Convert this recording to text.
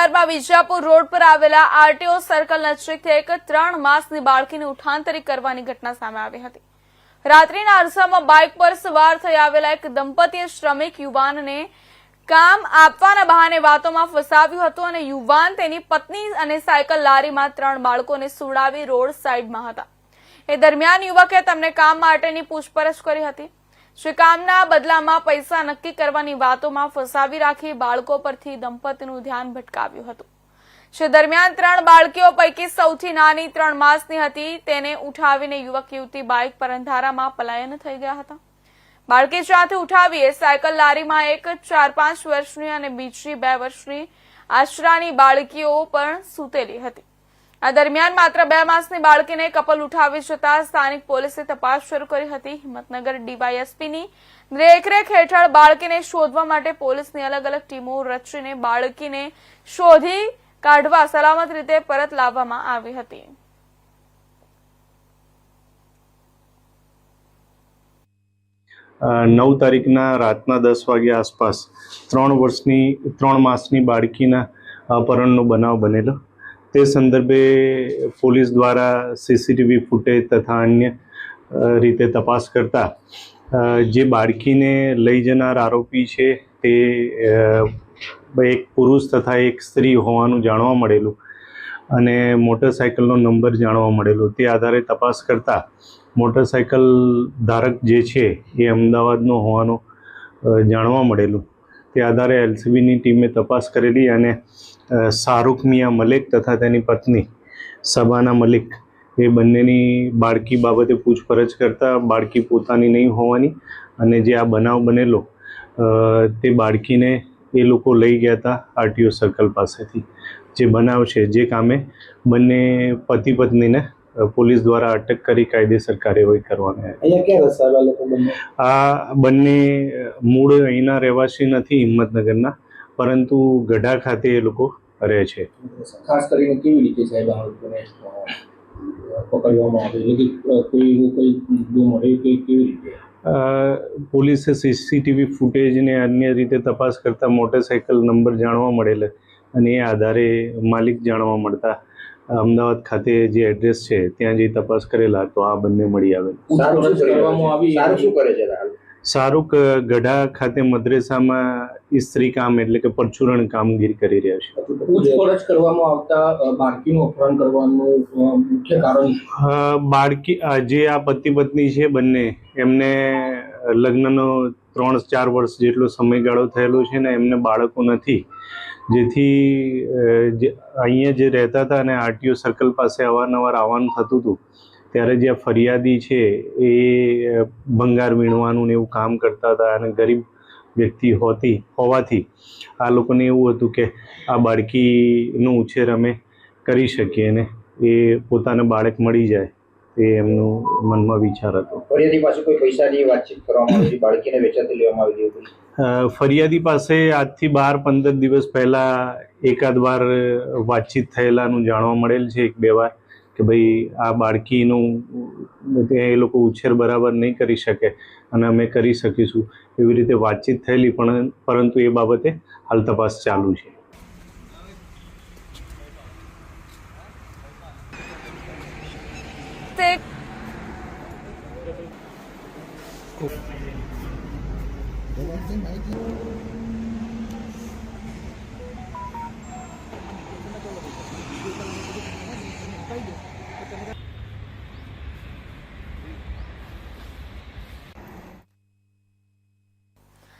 શહેરમાં વિજાપુર રોડ પર આવેલા આરટીઓ સર્કલ નજીકથી એક ત્રણ માસની બાળકીને ઉઠાંતરિત કરવાની ઘટના સામે આવી હતી. રાત્રિના અરસામાં બાઇક પર સવાર થઈ આવેલા એક દંપતીએ શ્રમિક યુવાનને કામ આપવાના બહાને વાતોમાં ફસાવ્યું હતું અને યુવાન તેની પત્ની અને સાયકલ લારીમાં ત્રણ બાળકોને સુડાવી રોડ સાઇડમાં હતા. એ દરમિયાન યુવકે તેમને કામ માટેની પૂછપરછ કરી હતી. શ્રી કામના બદલામાં પૈસા નક્કી કરવાની વાતોમાં ફસાવી રાખી બાળકો પરથી દંપતીનું ધ્યાન ભટકાવ્યું હતું? જે દરમિયાન ત્રણ બાળકીઓ પૈકી સૌથી નાની ત્રણ માસની હતી તેને ઉઠાવીને યુવક યુવતી બાઇક પર અંધારામાં પલાયન થઈ ગયા હતા? બાળકી જ્યાંથી ઉઠાવી સાયકલ લારીમાં એક, ચાર, પાંચ વર્ષની અને બીજી બે વર્ષની આશરાની બાળકીઓ પણ સૂતેલી હતી. આ દરમિયાન માત્ર બે માસની બાળકીને કપલ ઉઠાવી જતા સ્થાનિક પોલીસે તપાસ શરૂ કરી હતી. હિંમતનગર ડીવાયએસપીની દેખરેખ હેઠળ બાળકીને શોધવા માટે પોલીસની અલગ અલગ ટીમો રચીને બાળકીને શોધી કાઢવા સલામત રીતે પરત લાવવામાં આવી હતી. નવ તારીખના રાતના દસ વાગ્યા આસપાસ ત્રણ વર્ષની, ત્રણ માસની બાળકીના અપહરણનો બનાવ બનેલો. તે સંદર્ભે પોલીસ દ્વારા સીસીટીવી ફૂટેજ તથા અન્ય રીતે તપાસ કરતા જે બાળકીને લઈ જનાર આરોપી છે તે એક પુરુષ તથા એક સ્ત્રી હોવાનું જાણવા મળેલું અને મોટરસાયકલનો નંબર જાણવા મળેલો. તે આધારે તપાસ કરતા મોટરસાયકલ ધારક જે છે એ અમદાવાદનો હોવાનું જાણવા મળેલું. તે આધારે એલસીબીની ટીમે તપાસ કરેલી અને શાહરૂખ મિયા મલિક તથા તેની પત્ની સબાના મલિક એ બંનેની બાળકી બાબતે પૂછપરછ કરતા બાળકી પોતાની નહીં હોવાની અને જે આ બનાવ બનેલો તે બાળકીને એ લોકો લઈ ગયા હતા આરટીઓ સર્કલ પાસેથી. જે બનાવ છે, જે કામે બંને પતિ પત્નીને પોલીસ દ્વારા અટક કરી કાયદેસર કાર્યવાહી કરવાની આ બંને મૂળ અહીંના રહેવાસી નથી હિંમતનગરના પરંતુ ગઢા ખાતે એ લોકો રહે છે. ખાસ કરીને કેવી રીતે સાહેબ આ લોકોને પકડવામાં આવે? એટલે કોઈ કોઈ મળે કે કેવી રીતે? પોલીસે સીસીટીવી ફૂટેજ ને અન્ય રીતે તપાસ કરતા મોટરસાયકલ નંબર જાણવા મળેલ અને એ આધારે માલિક જાણવા મળતા અમદાવાદ ખાતે જે એડ્રેસ છે ત્યાં જઈ તપાસ કરેલા તો આ બંને મળી આવેલ. પૂછપરછ સારું શું કરે છે હાલ શાહરૂખ ગઢા ખાતે મદ્રેસામાં ઇસ્ત્રી કામ એટલે કે પરચુરણ કામગીરી કરી રહ્યા છે. પૂછપરછ કરવામાં આવતા બાળકીનું અપહરણ કરવાનું મુખ્ય કારણ બાળકી જે આ પતિ પત્ની છે બંને એમને લગ્નનો ત્રણ ચાર વર્ષ જેટલો સમયગાળો થયેલો છે ને એમને બાળકો નથી. જેથી અહીંયા જે રહેતા હતા અને આરટીઓ સર્કલ પાસે અવારનવાર આવવાનું થતું હતું ત્યારે જે ફરિયાદી છે એ ભંગાર વીણવાનું ને એવું કામ કરતા હતા અને ગરીબ વ્યક્તિ હોતી હોવાથી આ લોકોને એવું હતું કે આ બાળકીનું ઉછેર અમે કરી શકીએ ને એ પોતાને બાળક મળી જાય એ એમનું મનમાં વિચાર હતો. ફરિયાદી પાસે કોઈ પૈસાની વાતચીત કરવામાં આવી બાળકીને વેચાતી લેવામાં આવી હતી? ફરિયાદી પાસે આજથી બાર પંદર દિવસ પહેલાં એકાદ વાર વાતચીત થયેલાનું જાણવા મળેલ છે એક બે વાર. કે ભાઈ આ બાળકીનું ત્યાં એ લોકો ઉછેર બરાબર નહીં કરી શકે અને અમે કરી શકીશું એવી રીતે વાતચીત થયેલી પણ પરંતુ એ બાબતે હાલ તપાસ ચાલુ છે